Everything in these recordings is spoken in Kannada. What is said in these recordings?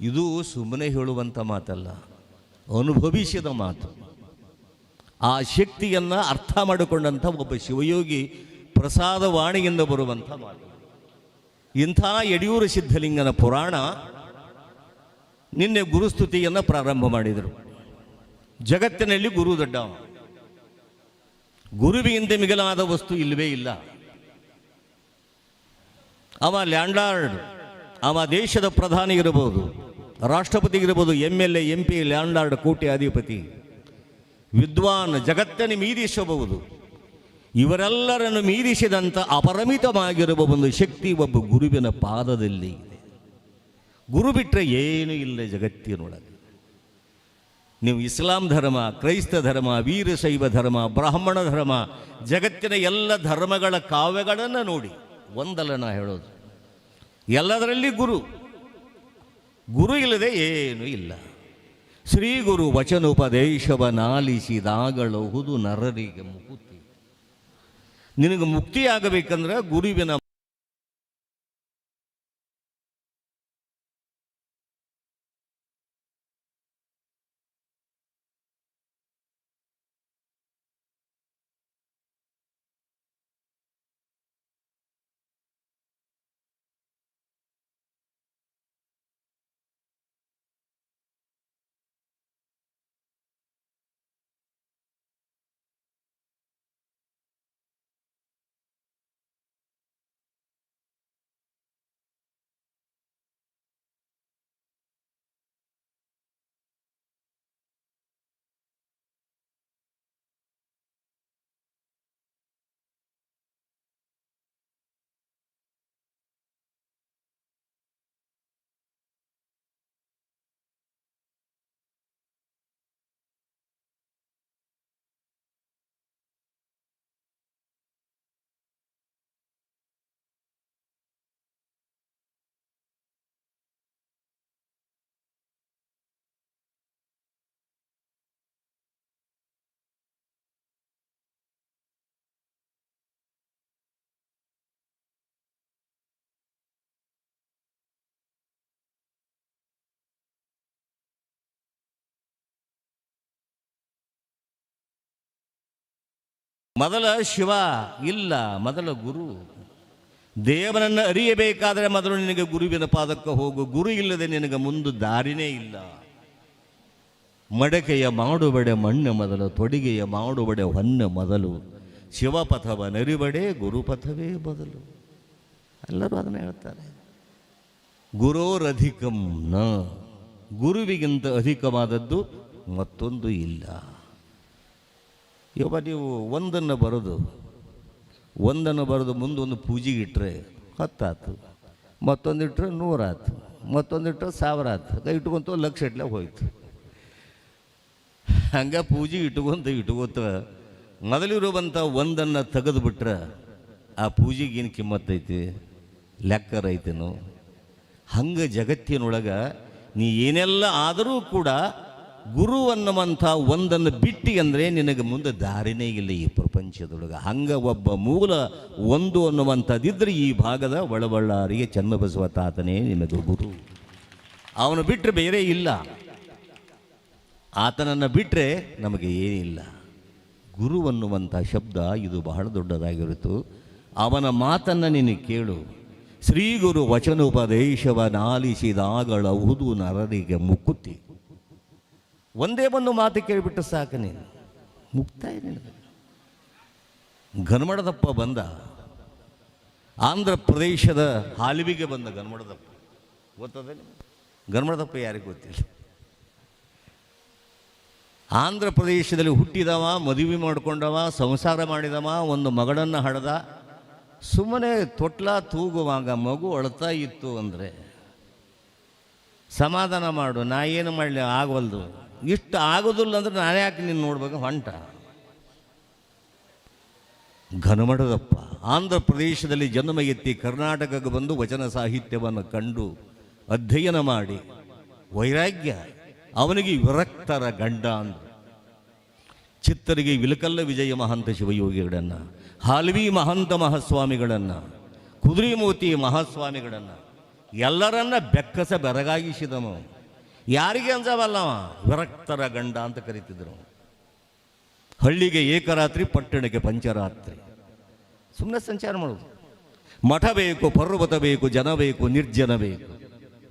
ಇದು ಸುಮ್ಮನೆ ಹೇಳುವಂಥ ಮಾತಲ್ಲ, ಅನುಭವಿಸಿದ ಮಾತು. ಆ ಶಕ್ತಿಯನ್ನು ಅರ್ಥ ಮಾಡಿಕೊಂಡಂಥ ಒಬ್ಬ ಶಿವಯೋಗಿ ಪ್ರಸಾದ ವಾಣಿಯಿಂದ ಬರುವಂಥ ಮಾತು. ಇಂಥ ಯಡಿಯೂರು ಸಿದ್ಧಲಿಂಗನ ಪುರಾಣ ನಿನ್ನೆ ಗುರುಸ್ತುತಿಯನ್ನು ಪ್ರಾರಂಭ ಮಾಡಿದರು. ಜಗತ್ತಿನಲ್ಲಿ ಗುರು ದೊಡ್ಡ ಗುರುವಿಯಿಂದ ಮಿಗಿಲಾದ ವಸ್ತು ಇಲ್ಲವೇ ಇಲ್ಲ. ಅವ ಲ್ಯಾಂಡಾರ್ಡ್, ಅವ ದೇಶದ ಪ್ರಧಾನಿ ಇರಬಹುದು. ರಾಷ್ಟ್ರಪತಿ ಇರ್ಬೋದು M L A M P ಕೋಟೆ ಅಧಿಪತಿ. ವಿದ್ವಾನ್ ಜಗತ್ತನ್ನು ಮೀರಿಸಬಹುದು. ಇವರೆಲ್ಲರನ್ನು ಮೀರಿಸಿದಂಥ ಅಪರಿಮಿತವಾಗಿರುವ ಒಂದು ಶಕ್ತಿ ಒಬ್ಬ ಗುರುವಿನ ಪಾದದಲ್ಲಿ ಇದೆ. ಗುರು ಬಿಟ್ಟರೆ ಏನೂ ಇಲ್ಲ ಜಗತ್ತಿನೊಳಗೆ. ನೀವು ಇಸ್ಲಾಂ ಧರ್ಮ, ಕ್ರೈಸ್ತ ಧರ್ಮ ವೀರಶೈವ ಧರ್ಮ, ಬ್ರಾಹ್ಮಣ ಧರ್ಮ, ಜಗತ್ತಿನ ಎಲ್ಲ ಧರ್ಮಗಳ ಕಾವ್ಯಗಳನ್ನು ನೋಡಿ, ಒಂದಲ್ಲ ನಾ ಹೇಳೋದು. ಎಲ್ಲದರಲ್ಲಿ ಗುರು. ಗುರು ಇಲ್ಲದೆ ಏನೂ ಇಲ್ಲ. ಶ್ರೀ ಗುರು ವಚನೋಪದೇಶವನಾಲಿಸಿದಾಗಳಹುದು ನರರಿಗೆ ಮುಕುತಿ. ನಿನಗೆ ಮುಕ್ತಿಯಾಗಬೇಕಂದ್ರೆ ಗುರುವಿನ ಮೊದಲ ಶಿವ ಇಲ್ಲ, ಮೊದಲ ಗುರು. ದೇವನನ್ನು ಅರಿಯಬೇಕಾದರೆ ಮೊದಲು ನಿನಗೆ ಗುರುವಿನ ಪಾದಕ್ಕೆ ಹೋಗು. ಗುರು ಇಲ್ಲದೆ ನಿನಗೆ ಮುಂದೆ ದಾರಿನೇ ಇಲ್ಲ. ಮಡಕೆಯ ಮಾಡುಬಡೆ ಮಣ್ಣು ಮೊದಲು, ತೊಡಿಗೆಯ ಮಾಡುಬಡೆ ಹೊನ್ನ ಮೊದಲು. ಶಿವಪಥವ ನರಿಬಡೆ, ಗುರುಪಥವೇ ಬದಲು ಎಲ್ಲರೂ ಅದನ್ನು ಹೇಳ್ತಾರೆ. ಗುರೋರಧಿಕಂ ನ. ಗುರುವಿಗಿಂತ ಅಧಿಕವಾದದ್ದು ಮತ್ತೊಂದು ಇಲ್ಲ. ಇವಾಗ ನೀವು ಒಂದನ್ನು ಬರೆದು ಒಂದನ್ನು ಬರೆದು ಮುಂದೊಂದು ಪೂಜೆಗೆ ಇಟ್ಟರೆ ಹತ್ತಾತು ಮತ್ತೊಂದು ಇಟ್ಟರೆ ನೂರಾತು ಮತ್ತೊಂದು ಇಟ್ಟರೆ ಸಾವಿರ ಆತು ಕೈ ಇಟ್ಕೊಂತ ಲಕ್ಷ ಇಟ್ಲೆ ಹೋಯ್ತು. ಹಂಗೆ ಪೂಜೆ ಇಟ್ಕೊಂತ ಇಟ್ಕೋತ ಮೊದಲಿರುವಂಥ ಒಂದನ್ನು ತೆಗೆದು ಬಿಟ್ರೆ ಆ ಪೂಜೆಗೆ ಏನು ಕಿಮ್ಮತ್ತೈತಿ ಲೆಕ್ಕ ರೈತನು ಹಂಗೆ ಜಗತ್ತಿನೊಳಗೆ ನೀ ಏನೆಲ್ಲ ಆದರೂ ಕೂಡ ಗುರು ಅನ್ನುವಂಥ ಒಂದನ್ನು ಬಿಟ್ಟಿ ಅಂದರೆ ನಿನಗೆ ಮುಂದೆ ದಾರಿನೇ ಇಲ್ಲ ಈ ಪ್ರಪಂಚದೊಳಗೆ. ಹಂಗೆ ಒಬ್ಬ ಮೂಲ ಒಂದು ಅನ್ನುವಂಥದ್ದಿದ್ರೆ ಈ ಭಾಗದ ಒಳಬಳ್ಳಾರಿಗೆ ಚನ್ನಬಸವ ತಾತನೇ ನಿನಗೆ ಗುರು. ಅವನು ಬಿಟ್ಟರೆ ಬೇರೆ ಇಲ್ಲ. ಆತನನ್ನು ಬಿಟ್ಟರೆ ನಮಗೆ ಏನಿಲ್ಲ. ಗುರು ಅನ್ನುವಂಥ ಶಬ್ದ ಇದು ಬಹಳ ದೊಡ್ಡದಾಗಿರುತ್ತು. ಅವನ ಮಾತನ್ನು ನೀನು ಕೇಳು. ಶ್ರೀಗುರು ಗುರು ವಚನೋಪದೇಶವ ನಾಲಿಸಿದಾಗಳಹುದು ನರರಿಗೆ ಮುಕ್ಕುತ್ತಿ ಒಂದೇ ಒಂದು ಮಾತು ಕೇಳಿಬಿಟ್ಟು ಸಾಕು ನೀನು. ಮುಕ್ತಾಯ ನಿನಗೆ. ಗನ್ಮಡದಪ್ಪ ಬಂದ. ಆಂಧ್ರ ಪ್ರದೇಶದ ಹಾಲಿವಿಗೆ ಬಂದ ಗನ್ಮಡದಪ್ಪ ಗೊತ್ತದೆ ಗನ್ಮಡದಪ್ಪ ಯಾರಿಗೆ ಗೊತ್ತಿಲ್ಲ. ಆಂಧ್ರ ಪ್ರದೇಶದಲ್ಲಿ ಹುಟ್ಟಿದವ, ಮದುವೆ ಮಾಡಿಕೊಂಡವ, ಸಂಸಾರ ಮಾಡಿದವ, ಒಂದು ಮಗಳನ್ನು ಹಡೆದ. ಸುಮ್ಮನೆ ತೊಟ್ಲ ತೂಗುವಾಗ ಮಗು ಅಳ್ತಾ ಇತ್ತು ಅಂದರೆ ಸಮಾಧಾನ ಮಾಡು, ನಾ ಏನು ಮಾಡಲಿ, ಆಗವಲ್ದು. ಇಷ್ಟು ಆಗೋದಿಲ್ಲ ಅಂದ್ರೆ ನಾನು ಯಾಕೆ ನೀನು ನೋಡ್ಬೇಕು ಹೊಂಟ. ಘನಮಠದಪ್ಪ ಆಂಧ್ರ ಪ್ರದೇಶದಲ್ಲಿ ಜನ್ಮ ಎತ್ತಿ ಕರ್ನಾಟಕಕ್ಕೆ ಬಂದು ವಚನ ಸಾಹಿತ್ಯವನ್ನು ಕಂಡು ಅಧ್ಯಯನ ಮಾಡಿ ವೈರಾಗ್ಯ, ಅವನಿಗೆ ವಿರಕ್ತರ ಗಂಡ ಅಂದರು. ಚಿತ್ತರಿಗೆ ವಿಲಕಲ್ಲ ವಿಜಯ ಮಹಂತ ಶಿವಯೋಗಿಗಳನ್ನು, ಹಾಲ್ವಿ ಮಹಂತ ಮಹಾಸ್ವಾಮಿಗಳನ್ನು, ಕುದುರೆಮೂರ್ತಿ ಮಹಾಸ್ವಾಮಿಗಳನ್ನು, ಎಲ್ಲರನ್ನ ಬೆಕ್ಕಸ ಬೆರಗಾಗಿಸಿದವ ಯಾರಿಗೆ ಅಂಜವಲ್ಲವ ವಿರಕ್ತರ ಗಂಡ ಅಂತ ಕರಿತಿದ್ರು. ಹಳ್ಳಿಗೆ ಏಕರಾತ್ರಿ, ಪಟ್ಟಣಕ್ಕೆ ಪಂಚರಾತ್ರಿ. ಸುಮ್ಮನೆ ಸಂಚಾರ ಮಾಡೋದು. ಮಠ ಬೇಕು, ಪರ್ವತ ಬೇಕು, ಜನ ಬೇಕು, ನಿರ್ಜನ ಬೇಕು.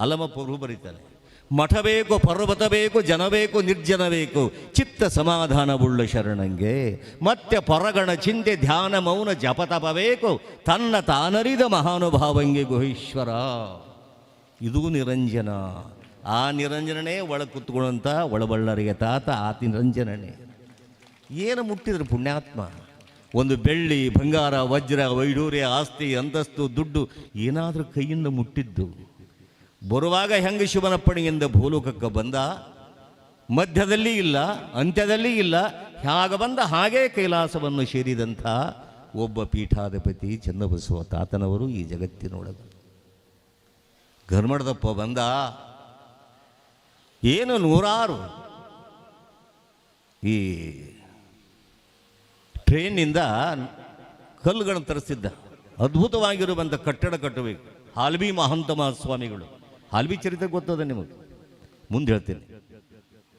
ಅಲಮ ಪ್ರಭು ಬರೀತಾರೆ ಮಠ ಬೇಕು, ಪರ್ವತ ಬೇಕು, ಜನ ಬೇಕು, ನಿರ್ಜನ ಬೇಕು. ಚಿತ್ತ ಸಮಾಧಾನವುಳ್ಳ ಶರಣಂಗೆ. ಮತ್ತೆ ಪರಗಣ ಚಿಂತೆ, ಧ್ಯಾನ, ಮೌನ ಜಪತಪ ಬೇಕು. ತನ್ನ ತಾನರಿದ ಮಹಾನುಭಾವಂಗೆ ಗುಹೇಶ್ವರ. ಇದು ನಿರಂಜನ. ಆ ನಿರಂಜನನೇ ಒಳಗೆ ಕುತ್ಕೊಳ್ಳುವಂಥ ಒಳಬಳ್ಳರಿಗೆ ತಾತ, ಆ ನಿರಂಜನನೇ. ಏನು ಮುಟ್ಟಿದ್ರು ಪುಣ್ಯಾತ್ಮ? ಒಂದು ಬೆಳ್ಳಿ, ಬಂಗಾರ, ವಜ್ರ ವೈಡೂರ್ಯ ಆಸ್ತಿ, ಅಂತಸ್ತು, ದುಡ್ಡು ಏನಾದರೂ ಕೈಯಿಂದ ಮುಟ್ಟಿದ್ದು. ಬರುವಾಗ ಹೆಂಗೆ ಶಿವನಪ್ಪಣಿಯಿಂದ ಭೂಲೋಕಕ್ಕೆ ಬಂದ? ಮಧ್ಯದಲ್ಲಿ ಇಲ್ಲ, ಅಂತ್ಯದಲ್ಲಿ ಇಲ್ಲ ಹಾಗ ಬಂದ ಹಾಗೇ ಕೈಲಾಸವನ್ನು ಸೇರಿದಂಥ ಒಬ್ಬ ಪೀಠಾಧಿಪತಿ ಚನ್ನಬಸವ ತಾತನವರು ಈ ಜಗತ್ತಿನೊಳಗೆ. ಘರ್ಮಡದಪ್ಪ ಬಂದ ಏನು ನೂರಾರು? ಈ ಟ್ರೈನಿಂದ ಕಲ್ಲುಗಳನ್ನು ತರಿಸಿದ್ದ. ಅದ್ಭುತವಾಗಿರುವಂಥ ಕಟ್ಟಡ ಕಟ್ಟಬೇಕು. ಹಾಲ್ಬಿ ಮಹಂತ ಮಹಾಸ್ವಾಮಿಗಳು ಹಾಲ್ಬಿ ಚರಿತ್ರೆ ಗೊತ್ತದ ನಿಮಗೆ? ಮುಂದೆ ಹೇಳ್ತೀನಿ.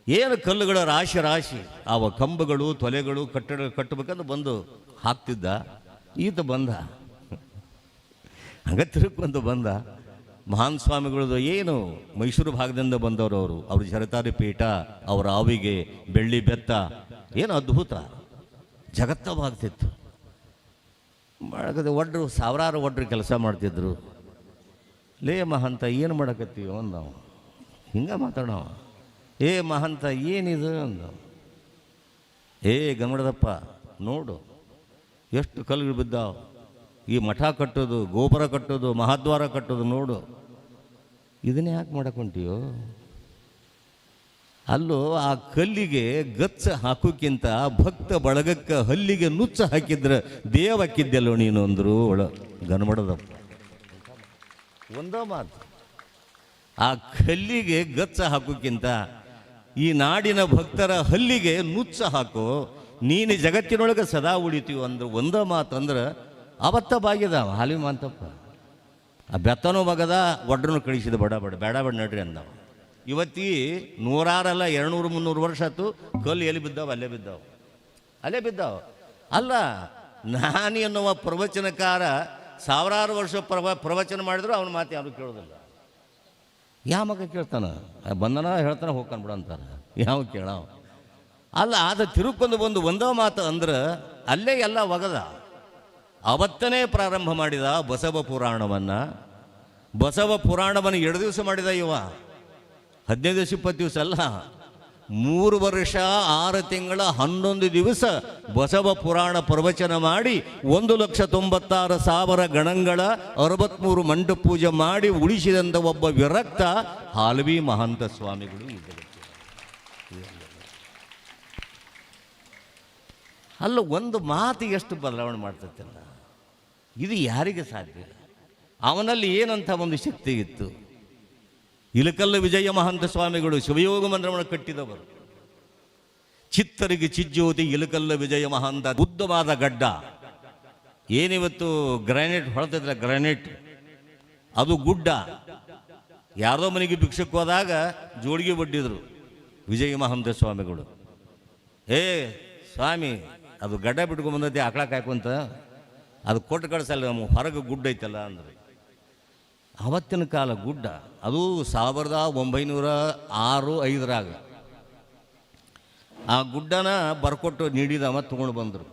ಏನು ಕಲ್ಲುಗಳ ರಾಶಿ ರಾಶಿ? ಅವ ಕಂಬಗಳು, ತೊಲೆಗಳು, ಕಟ್ಟಡ ಕಟ್ಟಬೇಕಂತ ಬಂದು ಹಾಕ್ತಿದ್ದ. ಈತ ಬಂದ. ಹಂಗ ತಿರುಕೊಂಡು ಬಂದ. ಮಹಾನ್ ಸ್ವಾಮಿಗಳದು ಏನು? ಮೈಸೂರು ಭಾಗದಿಂದ ಬಂದವರು ಅವರು. ಅವ್ರ ಜರತಾರಿ ಪೀಠ, ಅವರ ಆವಿಗೆ ಬೆಳ್ಳಿ ಬೆತ್ತ. ಏನು ಅದ್ಭುತ. ಜಗತ್ತವಾಗ್ತಿತ್ತು. ಒಡ್ರು, ಸಾವಿರಾರು ಒಡ್ರು ಕೆಲಸ ಮಾಡ್ತಿದ್ರು. ಲೇ ಮಹಂತ, ಏನು ಮಾಡಕತ್ತೀವಿ ಅಂದವ. ಹಿಂಗ ಮಾತಾಡವ. ಏ ಮಹಂತ, ಏನಿದು ಅಂದವ. ಏ ಗಮಡದಪ್ಪ ನೋಡು. ಎಷ್ಟು ಕಲ್ಲುಗಳು ಬಿದ್ದಾವ. ಈ ಮಠ ಕಟ್ಟೋದು, ಗೋಪುರ ಕಟ್ಟೋದು, ಮಹಾದ್ವಾರ ಕಟ್ಟೋದು ನೋಡು. ಇದನ್ನ ಯಾಕೆ ಮಾಡಕೊಂತೀಯೋ? ಅಲ್ಲೋ ಆ ಕಲ್ಲಿಗೆ ಗಚ್ಚ ಹಾಕೋಕ್ಕಿಂತ ಭಕ್ತ ಬಳಗಕ್ಕೆ ಹಲ್ಲಿಗೆ ನುಚ್ಚ ಹಾಕಿದ್ರೆ ದೇವ ನೀನು ಅಂದರು ಒಳ ಗನ್ಮಡದಪ್ಪ ಒಂದೋ ಮಾತು. ಆ ಕಲ್ಲಿಗೆ ಗಚ್ಚ ಹಾಕೋಕ್ಕಿಂತ ಈ ನಾಡಿನ ಭಕ್ತರ ಹಲ್ಲಿಗೆ ನುಚ್ಚ ಹಾಕು, ನೀನು ಜಗತ್ತಿನೊಳಗೆ ಸದಾ ಉಳಿತೀವಿ ಅಂದ್ರೆ ಒಂದೋ ಮಾತು ಅಂದ್ರೆ ಅವತ್ತ ಬಾಗಿದಾವ ಹಾಲಿ ಮಾಂತಪ್ಪ. ಆ ಬೆತ್ತನೂ ಬಗದ ಒಡ್ರನು ಕಳಿಸಿದ ಬಡ ಬಡ, ಬೇಡ ಬೇಡ ನಡ್ರಿ ಅಂದವ. ಇವತ್ತಿ ನೂರಾರಲ್ಲ ಎರಡುನೂರು ಮುನ್ನೂರು ವರ್ಷ ಆಯ್ತು, ಕಲ್ಲು ಎಲ್ಲಿ ಬಿದ್ದಾವ, ಅಲ್ಲೇ ಬಿದ್ದಾವ. ಅಲ್ಲೇ ಬಿದ್ದಾವ. ಅಲ್ಲ, ನಾನು ಎನ್ನುವ ಪ್ರವಚನಕಾರ ಸಾವಿರಾರು ವರ್ಷ ಪ್ರವ, ಪ್ರವಚನ ಮಾಡಿದ್ರು ಅವನ ಮಾತು ಯಾರು ಕೇಳೋದಿಲ್ಲ. ಯಾವ ಮಗ ಕೇಳ್ತಾನ? ಬಂದನ ಹೇಳ್ತಾನೆ, ಹೋಗ್ತಾನೆ ಬಿಡ ಅಂತಾನೆ ಯಾವ ಕೇಳಾವ ಅಲ್ಲ, ಆದ ತಿರುಕೊಂಡು ಬಂದು ಒಂದೋ ಮಾತು ಅಂದ್ರೆ, ಅಲ್ಲೇ ಎಲ್ಲ ಒಗದ. ಅವತ್ತನೇ ಪ್ರಾರಂಭ ಮಾಡಿದ ಬಸವ ಪುರಾಣವನ್ನು. ಬಸವ ಪುರಾಣವನ್ನು ಎರಡು ದಿವಸ ಮಾಡಿದ ಇವ. ಹದಿನೈದು ದಿವಸ, ಇಪ್ಪತ್ತು ದಿವಸ ಅಲ್ಲ. ಮೂರು ವರ್ಷ, ಆರು ತಿಂಗಳ, ಹನ್ನೊಂದು ದಿವಸ ಬಸವ ಪುರಾಣ ಪ್ರವಚನ ಮಾಡಿ ಒಂದು ಲಕ್ಷ ತೊಂಬತ್ತಾರು ಸಾವಿರ ಗಣಗಳ ಅರವತ್ತ್ಮೂರು ಮಂಡ ಪೂಜೆ ಮಾಡಿ ಉಳಿಸಿದಂಥ ಒಬ್ಬ ವಿರಕ್ತ ಹಾಲ್ವಿ ಮಹಂತ ಸ್ವಾಮಿಗಳು ಈ ಜಗತ್ತಿನಲ್ಲಿ. ಅಲ್ಲ, ಒಂದು ಮಾತು ಎಷ್ಟು ಬದಲಾವಣೆ ಮಾಡ್ತೈತಲ್ಲ? ಇದು ಯಾರಿಗೆ ಸಾಧ್ಯ? ಅವನಲ್ಲಿ ಏನಂತ ಒಂದು ಶಕ್ತಿ ಇತ್ತು? ಇಲಕಲ್ಲ ವಿಜಯ ಮಹಂತ ಸ್ವಾಮಿಗಳು ಶಿವಯೋಗ ಮಂದಿರವನ್ನು ಕಟ್ಟಿದವರು. ಚಿತ್ತರಿಗೆ ಚಿಜ್ಯೋತಿ ಇಲಕಲ್ಲ ವಿಜಯ ಮಹಂತ ಉದ್ದವಾದ ಗಡ್ಡ. ಏನಿವತ್ತು ಗ್ರಾನೈಟ್ ಹೊಳ್ತಿದ್ರ ಗ್ರಾನೈಟ್? ಅದು ಗುಡ್ಡ. ಯಾರೋ ಮನೆಗೆ ಭಿಕ್ಷಕ್ಕೆ ಹೋದಾಗ ಜೋಡಿಗೆ ಬಡ್ಡಿದ್ರು ವಿಜಯ ಮಹಂತ ಸ್ವಾಮಿಗಳು. ಏ, ಸ್ವಾಮಿ ಅದು ಗಡ್ಡ ಬಿಟ್ಕೊಂಡು ಬಂದೈತಿ ಆಕಳ ಕಾಯ್ಕೊಂತ ಅದು ಕೊಟ್ಟು ಕಳಿಸಲ್ಲ, ನಮ್ಮ ಹೊರಗೆ ಗುಡ್ಡ ಐತಲ್ಲ ಅಂದ್ರೆ. ಅವತ್ತಿನ ಕಾಲ ಗುಡ್ಡ, ಅದು ಸಾವಿರದ ಒಂಬೈನೂರ ಆರು ಐದರಾಗ. ಆ ಗುಡ್ಡನ ಬರ್ಕೊಟ್ಟು ನೀಡಿದವ ತೊಗೊಂಡು ಬಂದರು.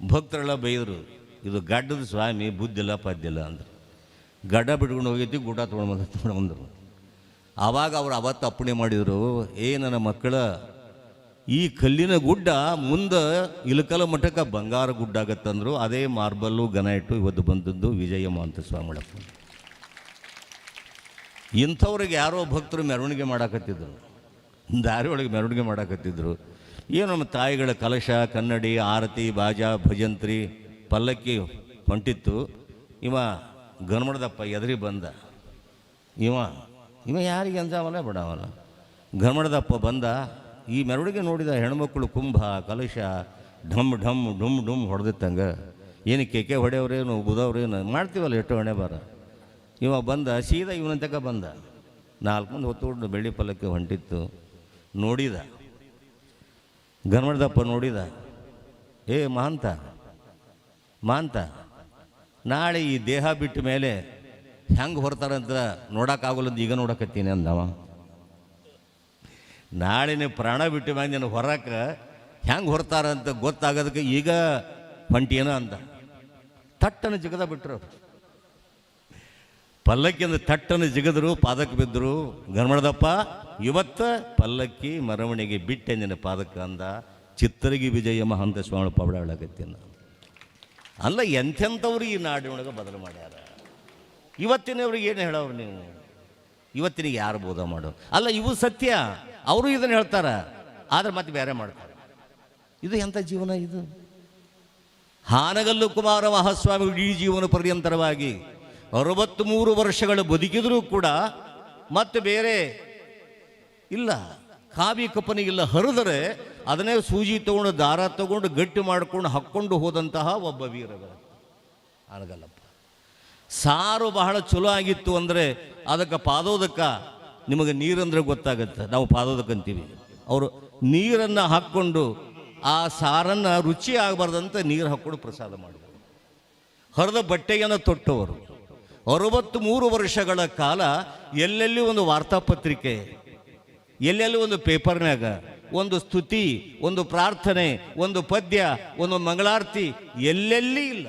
ಭಕ್ತರೆಲ್ಲ ಬೈದರು, ಇದು ಗಡ್ಡದ ಸ್ವಾಮಿ, ಬುದ್ಧಿಲ್ಲ, ಪದ್ದಿಲ್ಲ ಅಂದರು. ಗಡ್ಡ ಬಿಟ್ಕೊಂಡು ಹೋಗೈತಿ, ಗುಡ್ಡ ತೊಗೊಂಡು ಬಂದ ತೊಗೊಂಡು ಬಂದರು. ಆವಾಗ ಅವ್ರು ಅವತ್ತು ಅಪ್ಪಣೆ ಮಾಡಿದರು, ಏ ನನ್ನ ಮಕ್ಕಳ ಈ ಕಲ್ಲಿನ ಗುಡ್ಡ ಮುಂದೆ ಇಲಕಲ ಮಠಕ್ಕೆ ಬಂಗಾರ ಗುಡ್ಡ ಆಗತ್ತಂದ್ರು, ಅದೇ ಮಾರ್ಬಲ್ಲು ಗನೈಟು ಇವತ್ತು ಬಂದದ್ದು ವಿಜಯ ಮಹಂತ ಸ್ವಾಮಿಳಪ್ಪ. ಇಂಥವ್ರಿಗೆ ಯಾರೋ ಭಕ್ತರು ಮೆರವಣಿಗೆ ಮಾಡಾಕತ್ತಿದ್ರು. ದಾರಿ ಒಳಗೆ ಮೆರವಣಿಗೆ ಮಾಡಾಕತ್ತಿದ್ರು. ಏನು ನಮ್ಮ ತಾಯಿಗಳ ಕಲಶ, ಕನ್ನಡಿ, ಆರತಿ, ಬಾಜಾ, ಭಜಂತ್ರಿ, ಪಲ್ಲಕ್ಕಿ ಹೊಂಟಿತ್ತು. ಇವ ಗನ್ಮಡದಪ್ಪ ಎದುರಿ ಬಂದ. ಇವ ಇವ ಯಾರಿಗೆ ಅಂಜಾವಲ್ಲ, ಬಿಡವಲ್ಲ. ಗನ್ಮಡದಪ್ಪ ಬಂದ. ಈ ಮೆರವಣಿಗೆ ನೋಡಿದ ಹೆಣ್ಮಕ್ಳು ಕುಂಭ, ಕಲಶ, ಢಮ್ ಢಮ್ ಢುಮ್ ಢುಮ್ ಹೊಡೆದಿತ್ತಂಗೆ. ಏನು ಕೆಕೆ ಹೊಡೆಯವ್ರೇನು ಬುದವ್ರೇನು ಮಾಡ್ತೀವಲ್ಲ ಎಷ್ಟು ಹಣೆ ಬಾರ ಇವ ಬಂದ, ಸೀದಾ ಇವನಂತಕ ಬಂದ. ನಾಲ್ಕು ಮಂದಿ ಹೊತ್ತು ಬೆಳ್ಳಿ ಪಲ್ಲಕ್ಕೆ ಹೊಂಟಿತ್ತು. ನೋಡಿದ. ಗನ್ಮಡ್ದಪ್ಪ ನೋಡಿದ. ಏ ಮಹಾಂತ ಮಾಂತ, ನಾಳೆ ಈ ದೇಹ ಬಿಟ್ಟ ಮೇಲೆ ಹೆಂಗೆ ಹೊರ್ತಾರಂತ ನೋಡೋಕ್ಕಾಗಲ್ಲ ಅಂತ ಈಗ ನೋಡಕತ್ತೀನಿ ಅಂದವ. ನಾಳೆ ನೀವು ಪ್ರಾಣ ಬಿಟ್ಟು ಮ್ಯಾಗ ನೀನು ಹೊರಕ್ಕೆ ಹೆಂಗೆ ಹೊರ್ತಾರಂತ ಗೊತ್ತಾಗೋದಕ್ಕೆ ಈಗ ಹೊಂಟಿಯೇನೋ ಅಂದ. ತಟ್ಟನ್ನು ಜಿಗದ ಬಿಟ್ರು. ಪಲ್ಲಕ್ಕಿಯಿಂದ ತಟ್ಟನ್ನು ಜಿಗದ್ರು, ಪಾದಕ್ಕೆ ಬಿದ್ದರು ಗರ್ಮಣದಪ್ಪ ಇವತ್ತ ಪಲ್ಲಕ್ಕಿ ಮೆರವಣಿಗೆ ಬಿಟ್ಟೆ ನಿನ್ನ ಪಾದಕ್ಕೆ ಅಂದ. ಚಿತ್ರಗಿ ವಿಜಯ ಮಹಂತ ಸ್ವಾಮಿ ನಾನು ಅಲ್ಲ ಎಂಥೆಂಥವ್ರು ಈ ನಾಡಿನೊಳಗೆ ಬದಲು ಮಾಡ್ಯಾರ? ಇವತ್ತಿನವ್ರಿಗೆ ಏನು ಹೇಳೋರು ನೀವು? ಇವತ್ತಿನಿಗೆ ಯಾರು ಬೋಧ ಮಾಡೋ ಅಲ್ಲ ಇವು ಸತ್ಯ. ಅವರು ಇದನ್ನು ಹೇಳ್ತಾರೆ, ಆದ್ರೆ ಮತ್ತೆ ಬೇರೆ ಮಾಡ್ತಾರೆ. ಇದು ಎಂಥ ಜೀವನ ಇದು? ಹಾನಗಲ್ಲು ಕುಮಾರ ಮಹಾಸ್ವಾಮಿ ಇಡೀ ಜೀವನ ಪರ್ಯಂತರವಾಗಿ ಅರವತ್ತ್ಮೂರು ವರ್ಷಗಳು ಬದುಕಿದರೂ ಕೂಡ ಮತ್ತೆ ಬೇರೆ ಇಲ್ಲ. ಕಾವಿ ಕಪ್ಪನಿಗಿಲ್ಲ ಹರಿದರೆ ಅದನ್ನೇ ಸೂಜಿ ತಗೊಂಡು ದಾರ ತಗೊಂಡು ಗಟ್ಟಿ ಮಾಡಿಕೊಂಡು ಹಾಕ್ಕೊಂಡು ಹೋದಂತಹ ಒಬ್ಬ ವೀರಗ ಹಾನಗಲ್ಲಪ್ಪ. ಸಾರು ಬಹಳ ಚಲೋ ಆಗಿತ್ತು ಅಂದರೆ ಅದಕ್ಕೆ ಪಾದೋದಕ್ಕ ನಿಮಗೆ ನೀರಂದ್ರೆ ಗೊತ್ತಾಗುತ್ತೆ. ನಾವು ಪಾದೋದಕ್ಕೆ ಅಂತೀವಿ. ಅವರು ನೀರನ್ನು ಹಾಕ್ಕೊಂಡು ಆ ಸಾರನ್ನು ರುಚಿ ಆಗಬಾರ್ದಂತ ನೀರು ಹಾಕ್ಕೊಂಡು ಪ್ರಸಾದ ಮಾಡಿದರು. ಹರಿದ ಬಟ್ಟೆಯನ್ನು ತೊಟ್ಟವರು ಅರವತ್ತು ಮೂರು ವರ್ಷಗಳ ಕಾಲ ಎಲ್ಲೆಲ್ಲಿ ಒಂದು ವಾರ್ತಾಪತ್ರಿಕೆ, ಎಲ್ಲೆಲ್ಲಿ ಒಂದು ಪೇಪರ್ನಾಗ ಒಂದು ಸ್ತುತಿ, ಒಂದು ಪ್ರಾರ್ಥನೆ, ಒಂದು ಪದ್ಯ, ಒಂದು ಮಂಗಳಾರತಿ ಎಲ್ಲೆಲ್ಲಿ ಇಲ್ಲ.